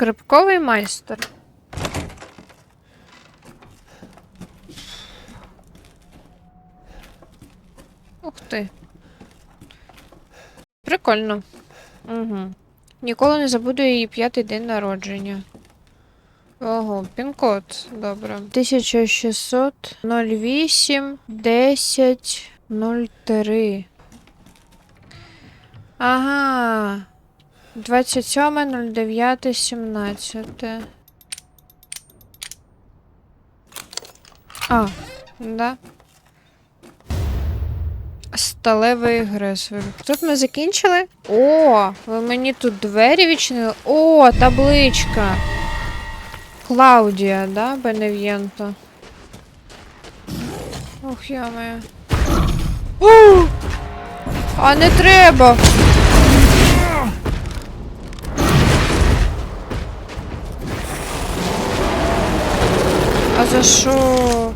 Скрипковий майстер. Ух ти. Прикольно. Угу. Ніколи не забуду її п'ятий день народження. Ого, пін-код. Добре. 1600 08 10 03. Ага. 27 09 17. А, да. Сталевий агресор. Тут ми закінчили. О, ви мені тут двері відчинили. О, табличка. Клаудія, да, Бенев'єнто. Ох, я моя. О! А не треба. За що?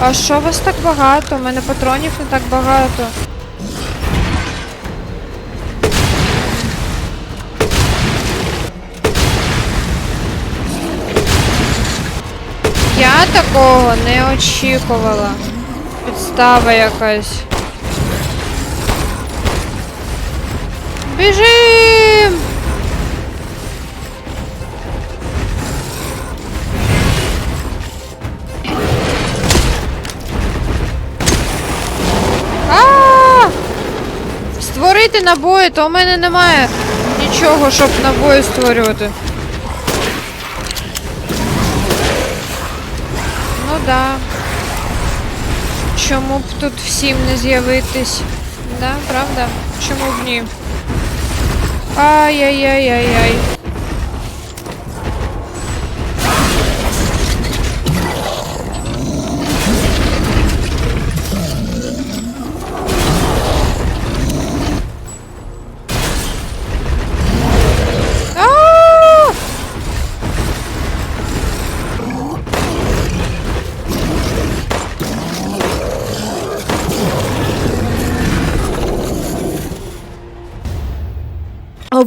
А що вас так багато? У мене патронів не так багато. Я такого не очікувала. Підстава якась. Біжим! А! Створити набої, то у мене немає нічого, щоб набої створювати. Ну да. Чому б тут всім не з'явитись? Да, правда? Чому б ні? Ajajajajaj.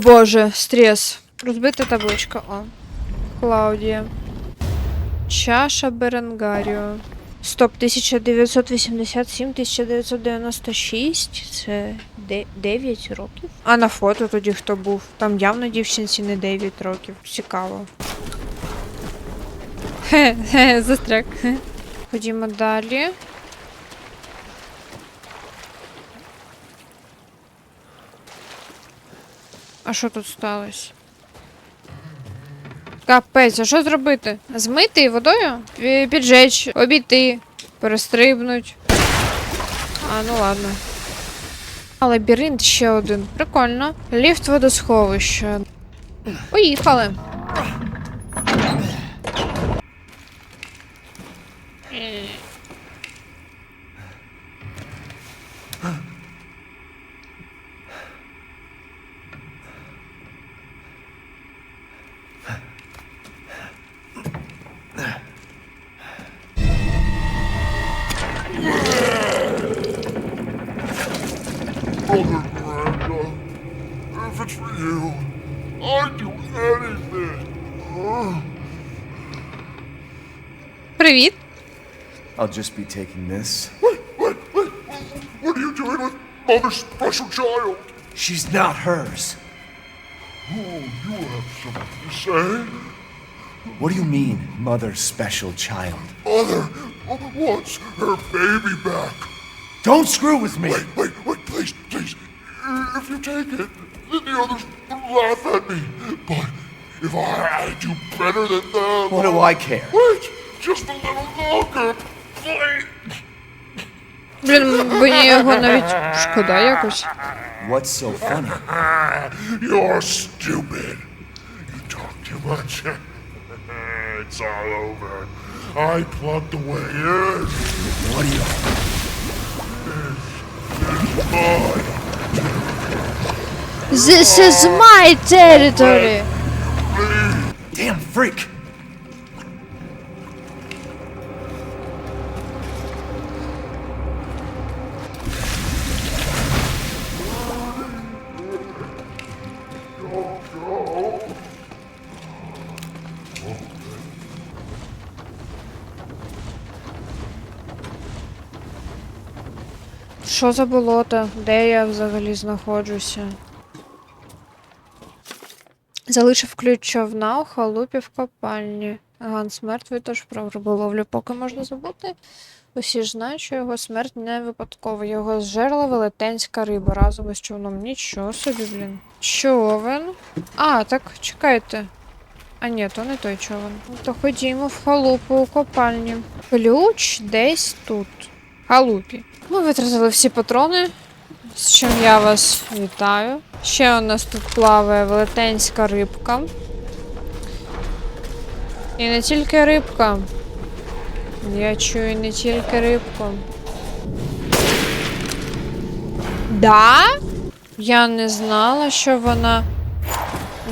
Боже, стрес. Розбита табличка. О. Клаудія. Чаша Беренгаріо. Стоп, 1987-1996. Це 9 років. А на фото тоді хто був? Там явно дівчинці не 9 років. Цікаво. Хе-хе, застряг. Ходімо далі. А що тут сталося? Капець, а що зробити? Змити водою? Пі- Піджечь, обійти, перестрибнуть. А, ну ладно. А, лабіринт ще один. Прикольно. Ліфт водосховища. Поїхали. for you, I'd do anything. Привіт. I'll just be taking this. Wait, wait, wait. What are you doing with Mother's special child? She's not hers. Oh, you have something to say? What do you mean, mother's special child? Mother wants her baby back. Don't screw with me! Wait, wait, wait, please, please. If you take it, then the others will laugh at me. But if I do better than them... What do I care? Wait, just a little longer, please. Блін, мені його навіть шкода якось. What's so funny? You're stupid. You talk too much. it's all over. I plugged the way in. What do you... Mine. This is my territory. Damn freak. Що за болото? Де я взагалі знаходжуся? Залишив ключ човна у халупі в копальні. Ганс мертвий, тож про риболовлю поки можна забути. Усі ж знають, що його смерть не випадкова. Його зжерла велетенська риба разом із човном. Нічого собі, блін. Човен. А, так, чекайте. А ні, то не той човен. То ходімо в халупу у копальні. Ключ десь тут. Халупі. Ми витратили всі патрони, з чим я вас вітаю. Ще у нас тут плаває велетенська рибка. І не тільки рибка. Я чую не тільки рибку. Да? Я не знала, що вона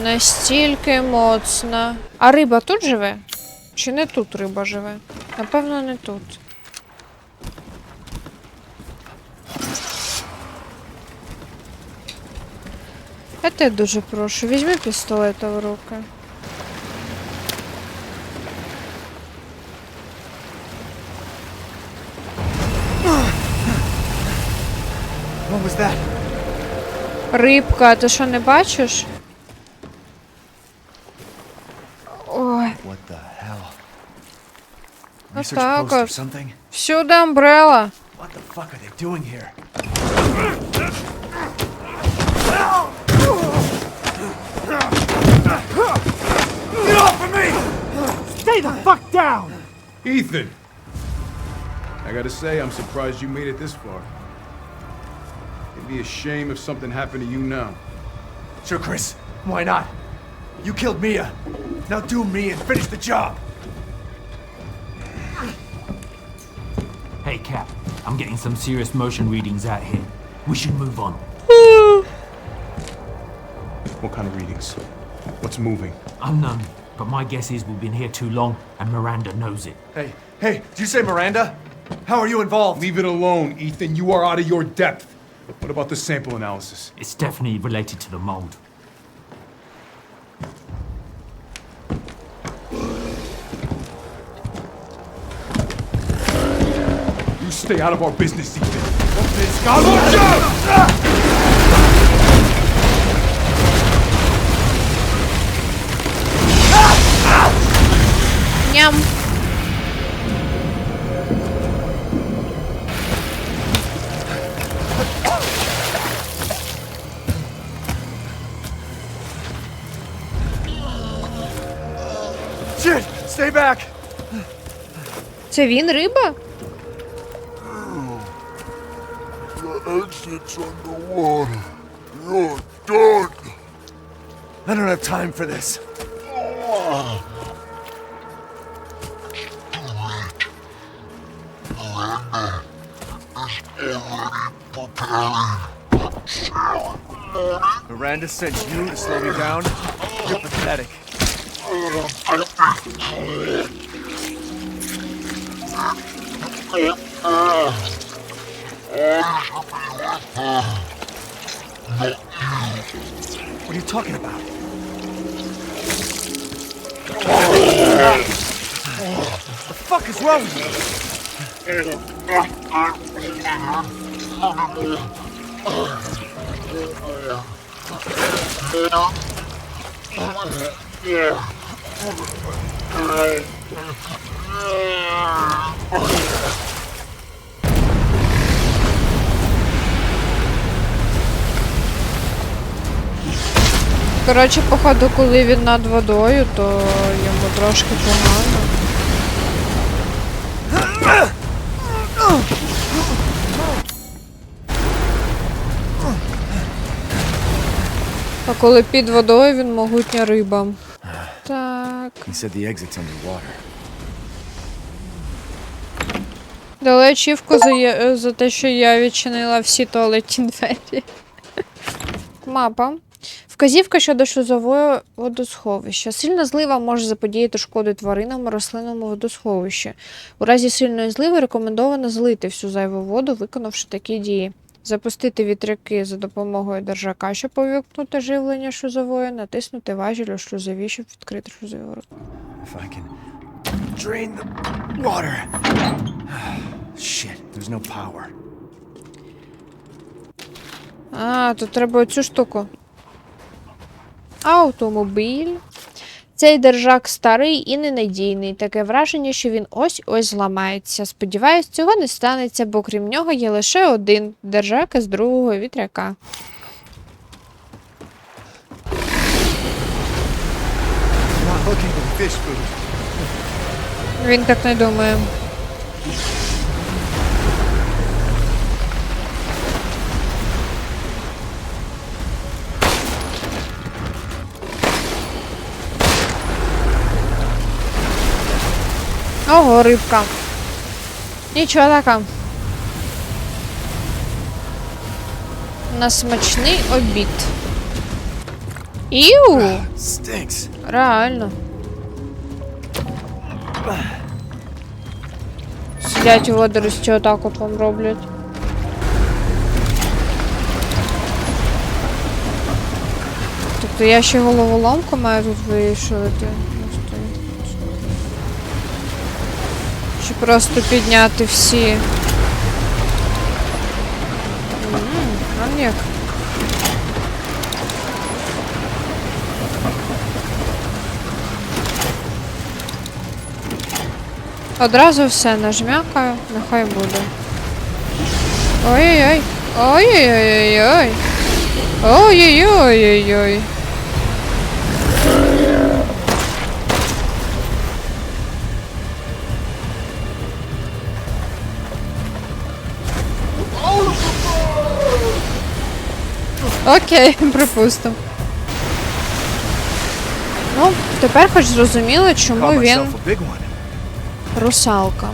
настільки моцна. А риба тут живе? Чи не тут риба живе? Напевно, не тут. Я тебе дуже прошу, візьми пістолета в руки. What was that? Рибка, ти що не бачиш? Ой, What the hell? Всюди амбрела. What the fuck are they doing here? Me! Stay the fuck down! Ethan! I gotta say, I'm surprised you made it this far. It'd be a shame if something happened to you now. Sure, Chris. Why not? You killed Mia. Now do me and finish the job. Hey, Cap. I'm getting some serious motion readings out here. We should move on. What kind of readings? What's moving? Unknown, but my guess is we've been here too long, and Miranda knows it. Hey, hey, did you say Miranda? How are you involved? Leave it alone, Ethan. You are out of your depth. What about the sample analysis? It's definitely related to the mold. You stay out of our business, Ethan. Ням. Shit! Stay back! Це він риба? The exit's underwater. You're done. I don't have time for this. Miranda sent you to slow me down? You're pathetic. What are you talking about? the fuck is wrong with you? Коротше, походу, коли він над водою, то йому трошки погано. Коли під водою він могутня риба. Так. He said the exit's underwater. Дали ачівку за, за те, що я відчинила всі туалетні двері. Мапа. Вказівка щодо шлюзового водосховища. Сильна злива може заподіяти шкоду тваринам у рослинному водосховищі. У разі сильної зливи рекомендовано злити всю зайву воду, виконавши такі дії. Запустити вітряки за допомогою держака, щоб увімкнути живлення шлюзової, натиснути важіль у шлюзові, щоб відкрити. Shit, there's no. А, тут треба оцю штуку. Автомобіль. Цей держак старий і ненадійний. Таке враження, що він ось-ось зламається. Сподіваюсь, цього не станеться, бо крім нього є лише один держак із другого вітряка. Він так не думає. Ого, рибка. Нічого така. На смачний обід. Іу! Реально. Сидять у водорості отак от вам роблять. Тобто я ще головоломку маю тут вирішувати. Просто- підняти всі. А ні. Одразу все нажмякаю, нехай буде. Ой-ой-ой. Ой-ой-ой-ой. Ой-ой-ой-ой-ой. Окей, припустимо. Ну, тепер хоч зрозуміло, чому він русалка.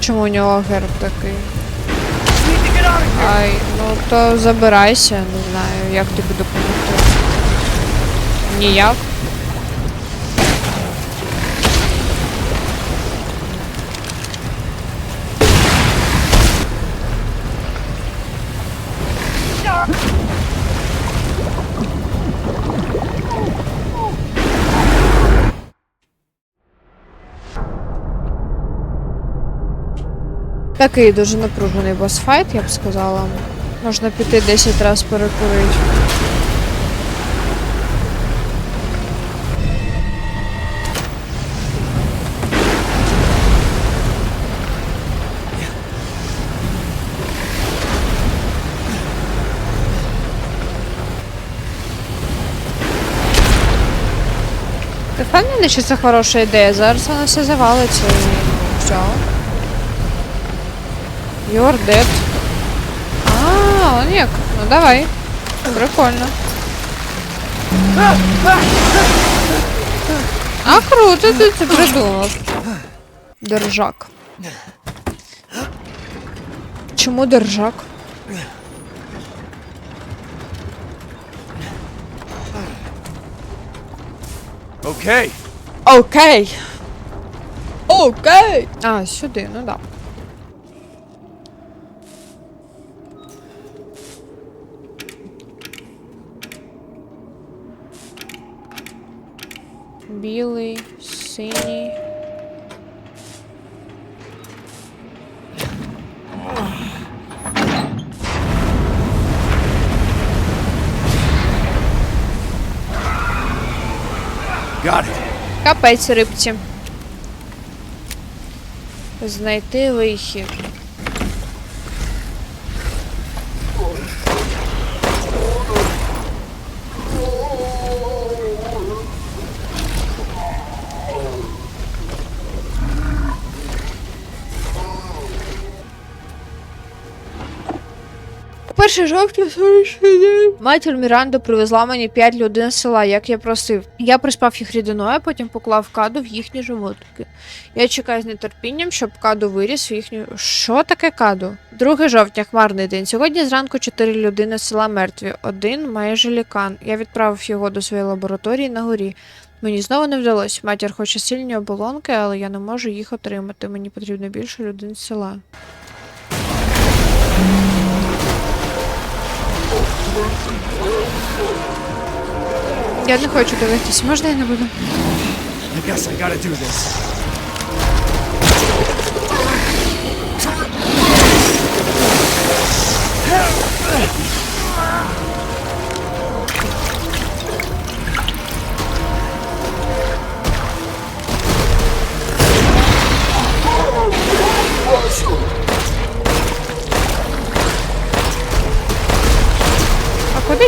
Чому у нього герб такий? Ай, ну то забирайся, не знаю, як тобі допомогти. Ніяк. Такий дуже напружений босфайт, я б сказала. Можна піти 10 разів перекурити. Ти впевнений, що це хороша ідея? Зараз воно все завалиться і все. You're dead. А, он як. Ну давай. Прикольно. А круто ти це придумав. Держак. Чому держак? Okay. Окей. Окей. А, сюди, ну да. Білий, синій. Got it. Капець рибці. Знайти вихід. Перший жовтня сонячний день. Матір Міранда привезла мені 5 людей з села, як я просив. Я приспав їх рідиною, а потім поклав каду в їхні животики. Я чекаю з нетерпінням, щоб каду виріс в їхню. Що таке каду? 2 жовтня, хмарний день. Сьогодні зранку 4 людини з села мертві. Один майже лікан. Я відправив його до своєї лабораторії на горі. Мені знову не вдалося. Матір хоче сильні оболонки, але я не можу їх отримати. Мені потрібно більше людей з села. Я не хочу дивитись. Можна я не буду? I guess I gotta do this.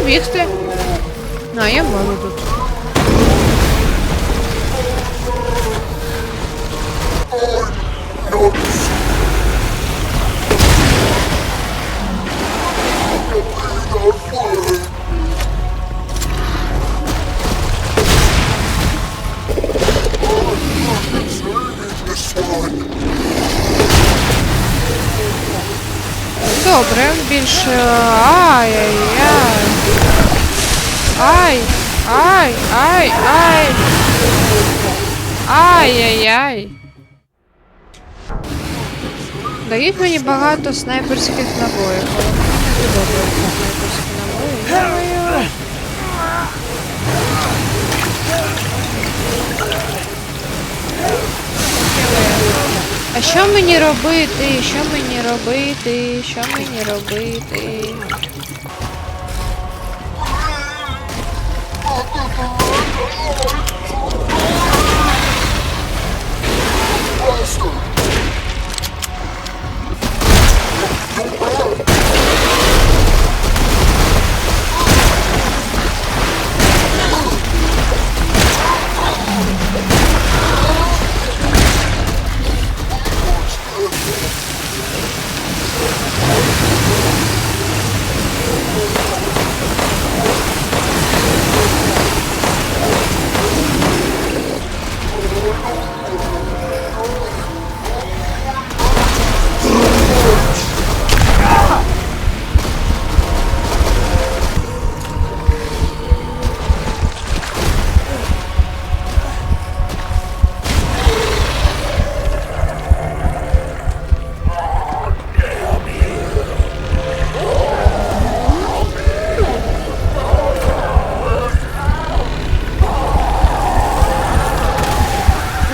Бігти. А, я можу тут. Добре, більше. Ай-яй-яй. Ай! Ай! Ай! Ай! Ай-яй-яй. Дають мені багато снайперських набоїв. А що мені робити? Що мені робити? Що мені робити? Oh.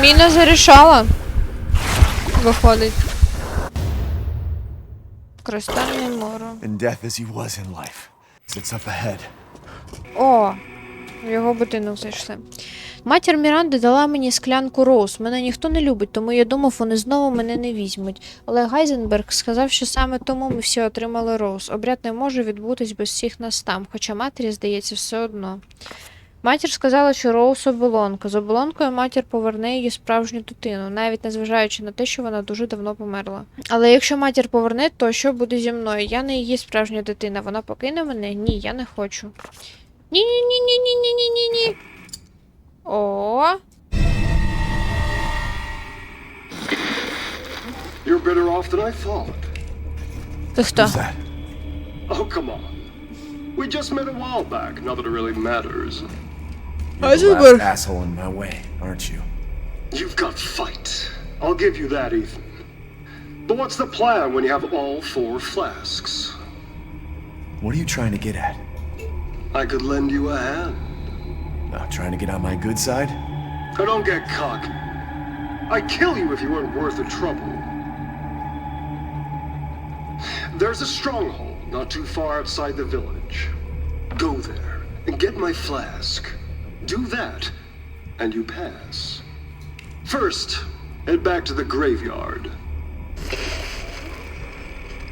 Міна зарішала. Виходить. Кристальне море. In death as he was in life. Sits up ahead. О, в його будинок зайшли. Матір Міранди дала мені склянку роуз. Мене ніхто не любить, тому я думав, вони знову мене не візьмуть. Але Гайзенберг сказав, що саме тому ми всі отримали роуз. Обряд не може відбутись без всіх нас там, хоча матері, здається, все одно. Матір сказала, що Роуз оболонка. З оболонкою матір поверне її справжню дитину, навіть незважаючи на те, що вона дуже давно померла. Але якщо матір поверне, то що буде зі мною? Я не її справжня дитина. Вона покине мене? Ні, я не хочу. Ні, ні, ні, ні, ні, ні, ні, ні, ні. О, You're better off than I thought. ти хто? Oh, come on. We just met a while back, not that it really matters. You're the last asshole in my way, aren't you? You've got fight. I'll give you that, Ethan. But what's the plan when you have all four flasks? What are you trying to get at? I could lend you a hand. Uh, trying to get on my good side? Now don't get cocky. I'd kill you if you weren't worth the trouble. There's a stronghold not too far outside the village. Go there and get my flask. Do that, and you pass. First, head back to the graveyard.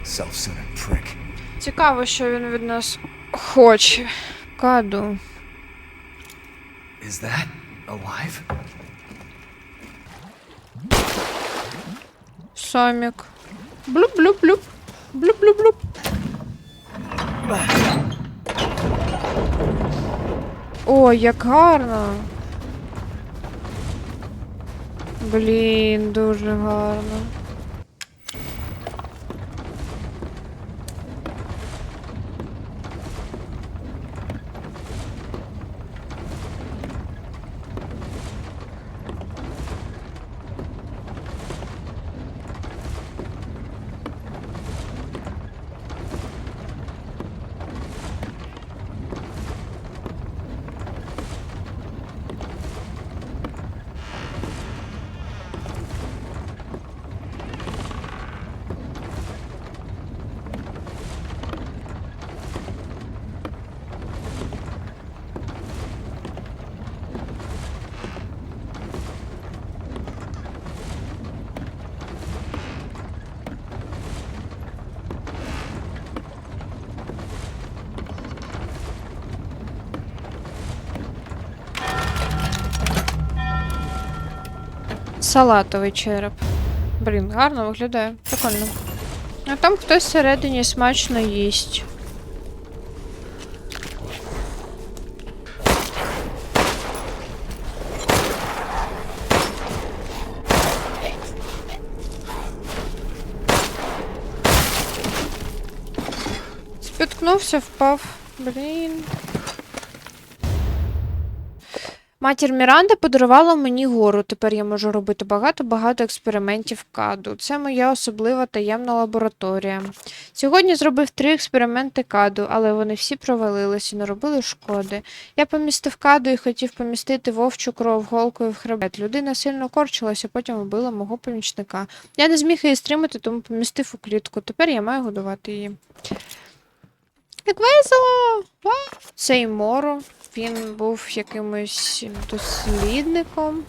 Self-centered prick. Цікаво, що він від нас хоче. Каду. Is that alive? Сомік. Блюп-блюп-блюп. Блюп-блюп-блюп. Ой, як гарно. Блін, дуже гарно. Салатовий череп. Блін, гарно виглядає. Прикольно. А там хтось всередині смачно їсть. Спіткнувся, впав. Блін. Матір Міранда подарувала мені гору. Тепер я можу робити багато-багато експериментів каду. Це моя особлива таємна лабораторія. Сьогодні зробив три експерименти каду, але вони всі провалилися і наробили шкоди. Я помістив каду і хотів помістити вовчу кров голкою в хребет. Людина сильно корчилася, потім вбила мого помічника. Я не зміг її стримати, тому помістив у клітку. Тепер я маю годувати її. Як весело! А! Цей Моро, він був якимось дослідником.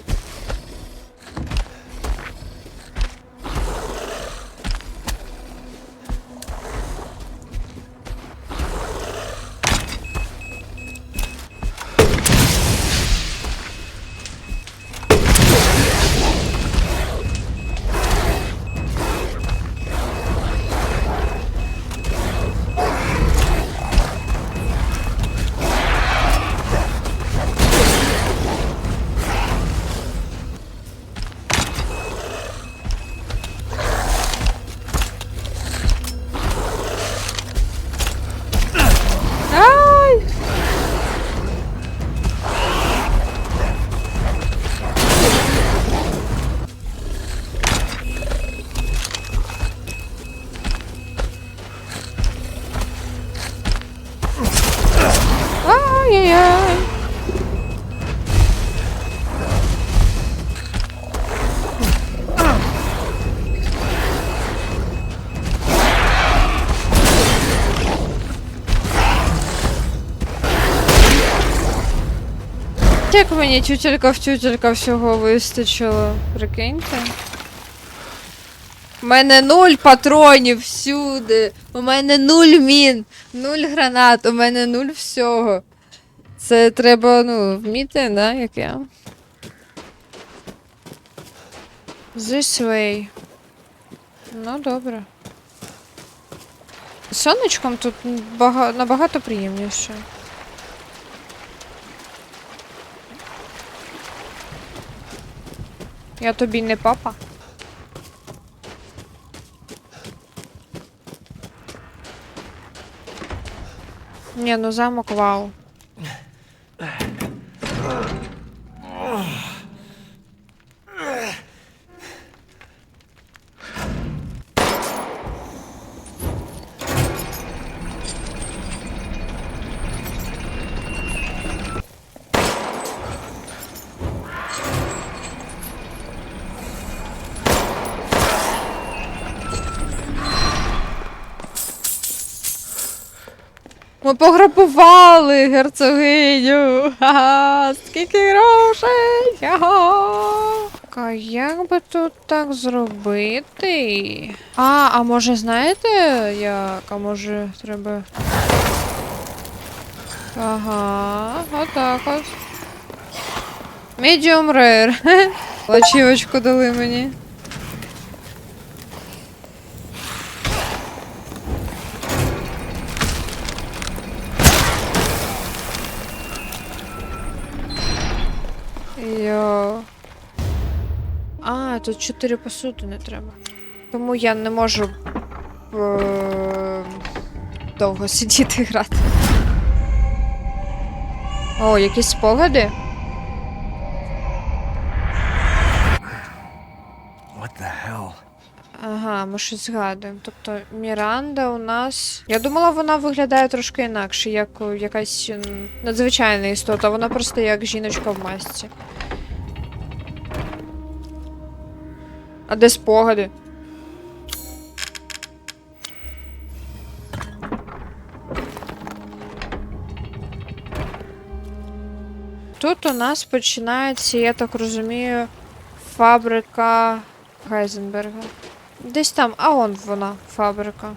Мені тютелька в тютелька всього вистачило, прикиньте. У мене нуль патронів всюди. У мене нуль мін, нуль гранат, у мене нуль всього. Це треба, ну, вміти, да, як я. This way. Ну, добре. Сонечком тут бага... набагато приємніше. Я тобі не папа. Ні, ну замок вау. Ми пограбували герцогиню. Ха-ха, скільки грошей. Ха-ха. А як би тут так зробити? А, а може знаєте як? А може треба. Ага, отак от. Medium rare. Лачівочку дали мені. А, тут чотири посуди не треба. Тому я не можу е- довго сидіти грати. О, якісь спогади? What the hell? Ага, ми щось згадуємо. Тобто Міранда у нас. Я думала, вона виглядає трошки інакше, як якась надзвичайна істота. Вона просто як жіночка в масці. А де спогади? Тут у нас починається, я так розумію, фабрика Гайзенберга. Десь там, а он вона, фабрика.